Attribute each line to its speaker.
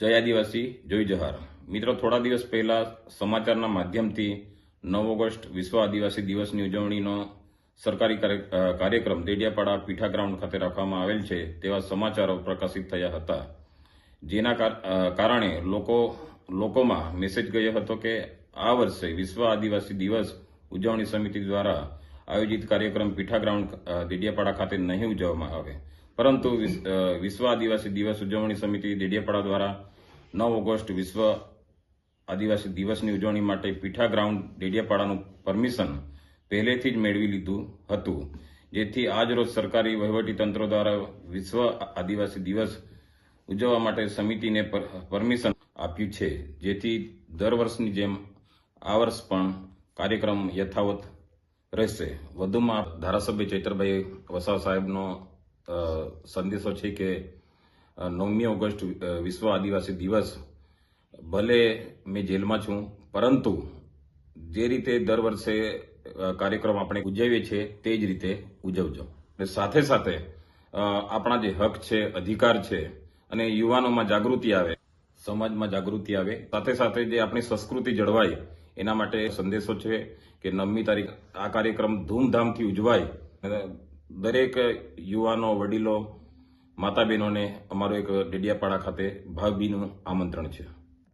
Speaker 1: જય આદિવાસી જોઈ જહાર. મિત્રો, થોડા દિવસ પહેલા સમાચારના માધ્યમથી નવ ઓગસ્ટ વિશ્વ આદિવાસી દિવસની ઉજવણીનો સરકારી કાર્ય- કાર્યક્રમ દેડિયાપાડા પીઠા ગ્રાઉન્ડ ખાતે રાખવામાં આવેલ છે તેવા સમાચારો પ્રકાશિત થયા હતા. જેના કાર- કારણે લોકો, લોકોમાં મેસેજ ગયો હતો કે આ વર્ષે વિશ્વ આદિવાસી દિવસ ઉજવણી સમિતિ દ્વારા આયોજિત કાર્યક્રમ પીઠા ગ્રાઉન્ડ દેડિયાપાડા ખાતે નહીં ઉજવવામાં આવે. પરંતુ વિશ્વ આદિવાસી દિવસ ઉજવણી સમિતિ દેડિયાપાડા દ્વારા નવ ઓગસ્ટ વિશ્વ આદિવાસી દિવસની ઉજવણી માટે પીઠા ગ્રાઉન્ડ દેડિયાપાડાનું પરમિશન પહેલેથી જ મેળવી લીધું હતું, જેથી આજરોજ સરકારી વહીવટી તંત્ર દ્વારા વિશ્વ આદિવાસી દિવસ ઉજવવા માટે સમિતિને પર- પરમિશન આપ્યું છે, જેથી દર વર્ષની જેમ આ વર્ષ પણ કાર્યક્રમ યથાવત રહેશે. વધુમાં ધારાસભ્ય ચૈતરભાઈ વસાવ સાહેબનો સંદેશો છે કે નવમી ઓગસ્ટ વિશ્વ આદિવાસી દિવસ. ભલે મેં જેલમાં છું, પરંતુ જે રીતે દર વર્ષે કાર્યક્રમ આપણે ઉજવીએ છીએ, તે જ રીતે ઉજવજો. અને સાથે સાથે આપણા જે હક છે, અધિકાર છે, અને યુવાનોમાં જાગૃતિ આવે, સમાજમાં જાગૃતિ આવે, સાથે સાથે જે આપણી સંસ્કૃતિ જળવાય એના માટે સંદેશો છે કે નવમી તારીખ આ કાર્યક્રમ ધૂમધામથી ઉજવાય. દરેક યુવાનો, વડીલો માતા બહેનોને અમારું એક ડેડિયાપાડા ખાતે ભાવભીનું આમંત્રણ છે.